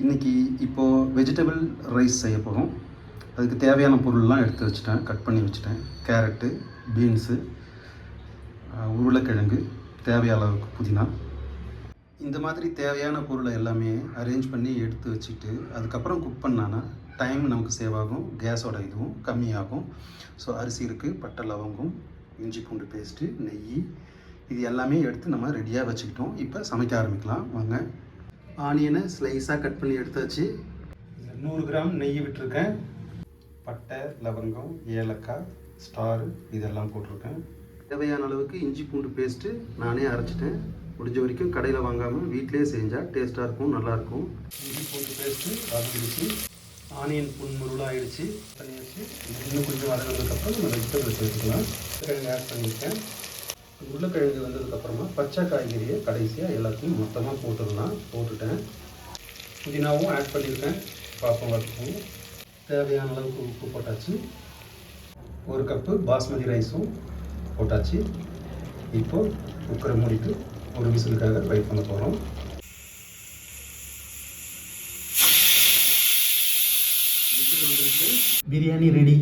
இன்றைக்கி இப்போது vegetable rice செய்ய போகிறோம் அதுக்கு தேவையான பொருள்லாம் எடுத்து வச்சுட்டேன். கட் பண்ணி வச்சுட்டேன். கேரட்டு பீன்ஸு உருளைக்கிழங்கு தேவையான அளவுக்கு புதினா. இந்த மாதிரி தேவையான பொருளை எல்லாமே அரேஞ்ச் பண்ணி எடுத்து வச்சுட்டு அதுக்கப்புறம் குக் பண்ணானா டைம் நமக்கு சேவ் ஆகும். கேஸோட இதுவும் கம்மியாகும். ஸோ அரிசி இருக்குது பட்டை லவங்கம் இஞ்சி பூண்டு பேஸ்ட்டு நெய் இது எல்லாமே எடுத்து நம்ம ரெடியாக வச்சுக்கிட்டோம். இப்போ சமைக்க ஆரம்பிக்கலாம். வாங்க ஆனியனை ஸ்லைஸாக கட் பண்ணி எடுத்தாச்சு. நூறு கிராம் நெய் விட்டுருக்கேன். பட்டை லவங்கம் ஏலக்காய் ஸ்டார் இதெல்லாம் போட்டிருக்கேன். தேவையான அளவுக்கு இஞ்சி பூண்டு பேஸ்ட்டு நானே அரைச்சிட்டேன். முடிஞ்ச வரைக்கும் கடையில் வாங்காமல் வீட்டிலேயே செஞ்சால் டேஸ்ட்டாக இருக்கும் நல்லாயிருக்கும் இஞ்சி பூண்டு பேஸ்ட்டு வதங்கிடுச்சு ஆனியன் புன்முருளாக ஆயிடுச்சு பண்ணியாச்சு இன்னும் கொஞ்சம் வதங்கினதுக்கப்புறம் நம்ம வெஜிடபிள்ஸ் எடுத்துக்கலாம். ஆட் பண்ணியிருக்கேன். உருளைக்கிழங்கு வந்ததுக்கப்புறமா பச்சை காய்கறியை கடைசியாக எல்லாத்தையும் மொத்தமாக போட்டுடலாம். போட்டுட்டேன். புதினாவும் ஆட் பண்ணியிருக்கேன். பார்ப்போம் பார்த்துக்கோங்க தேவையான அளவுக்கு உப்பு போட்டாச்சு. ஒரு கப்பு பாஸ்மதி ரைஸும் போட்டாச்சு. இப்போ குக்கரை மூடிட்டு ஒரு விசிலுக்காக வெயிட் பண்ண போகிறோம் பிரியாணி ரெடி